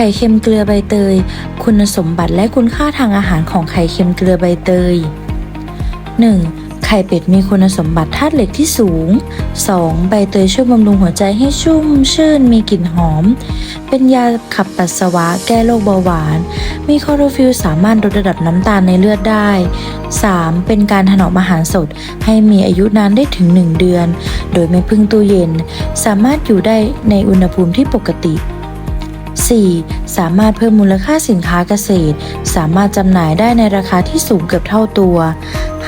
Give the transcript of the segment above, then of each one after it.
ไข่เค็มเกลือใบเตย คุณสมบัติและคุณค่าทางอาหารของไข่เค็มเกลือใบเตย 1. ไข่เป็ดมีคุณสมบัติธาตุเหล็กที่สูง 2. ใบเตยช่วยบำรุงหัวใจให้ชุ่มชื่นมีกลิ่นหอม เป็นยาขับปัสสาวะแก้โรคเบาหวาน มีคลอโรฟิลสามารถลดระดับน้ำตาลในเลือดได้ 3. เป็นการถนอมอาหารสด ให้มีอายุนานได้ถึง 1 เดือน โดยไม่พึ่งตู้เย็น สามารถอยู่ได้ในอุณหภูมิที่ปกติ 4. สามารถเพิ่มมูลค่าสินค้าเกษตร สามารถจำหน่ายได้ในราคาที่สูงเกือบเท่าตัว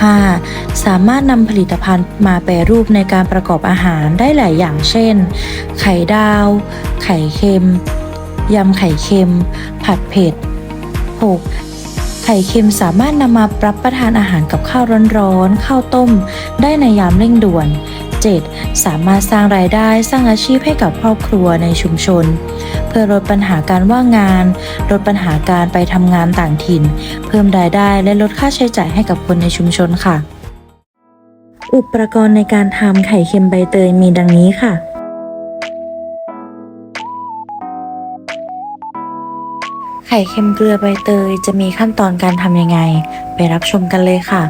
5. สามารถนำผลิตภัณฑ์มาแปรรูปในการประกอบอาหารได้หลายอย่างเช่น ไข่ดาว ไข่เค็ม ยำไข่เค็ม ผัดเผ็ด 6. ไข่เค็มสามารถนำมารับประทานอาหารกับข้าวร้อนๆ ข้าวต้ม ได้ในยามเร่งด่วน 7. สามารถสร้างรายได้สร้างอาชีพให้กับครอบครัวในชุมชน เพื่อลดปัญหาการว่างงาน ลดปัญหาการไปทำงานต่างถิ่น เพิ่มรายได้และลดค่าใช้จ่ายให้กับคนในชุมชนค่ะ อุปกรณ์ในการทำไข่เค็มใบเตยมีดังนี้ค่ะ ไข่เค็มเกลือใบเตยจะมีขั้นตอนการทำยังไง ไปรับชมกันเลยค่ะ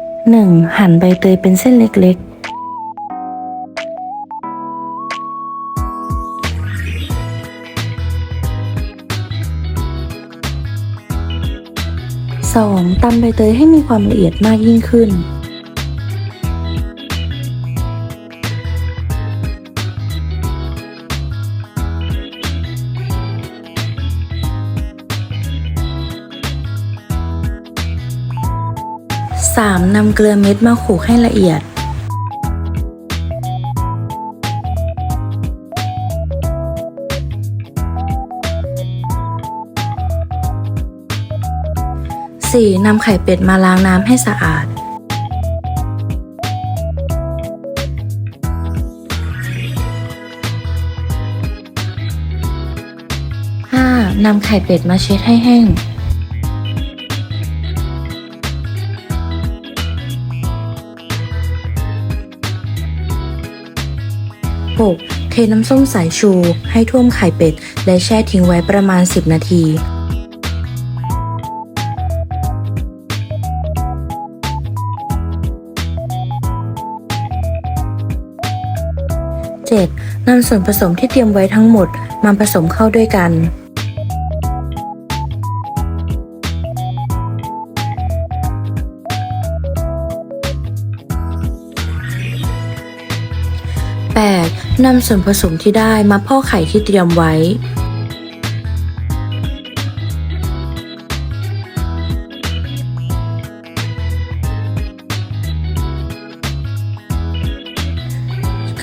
1. หั่นใบเตยเป็นเส้นเล็กๆ 2. ตำใบเตยให้มีความละเอียดมากยิ่งขึ้น 3. นำเกลือเม็ดมาขลกให้ละเอียด 4. นำไข่เป็ดมาล้างน้ำให้สะอาด 5. นำไข่เป็ดมาเช็ดให้แห้ง 6. เทน้ำส้มสายชู ให้ท่วมไข่เป็ด และแช่ทิ้งไว้ประมาณ 10 นาที 7. นำส่วนผสมที่เตรียมไว้ทั้งหมดมาผสมเข้าด้วยกัน 8. นำส่วนผสมที่ได้มาพ่อไข่ที่เตรียมไว้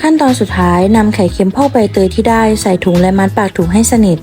ขั้นตอนสุดท้ายนำไข่เค็มพ่อใบเตยที่ได้ใส่ถุงและมัดปากถุงให้สนิท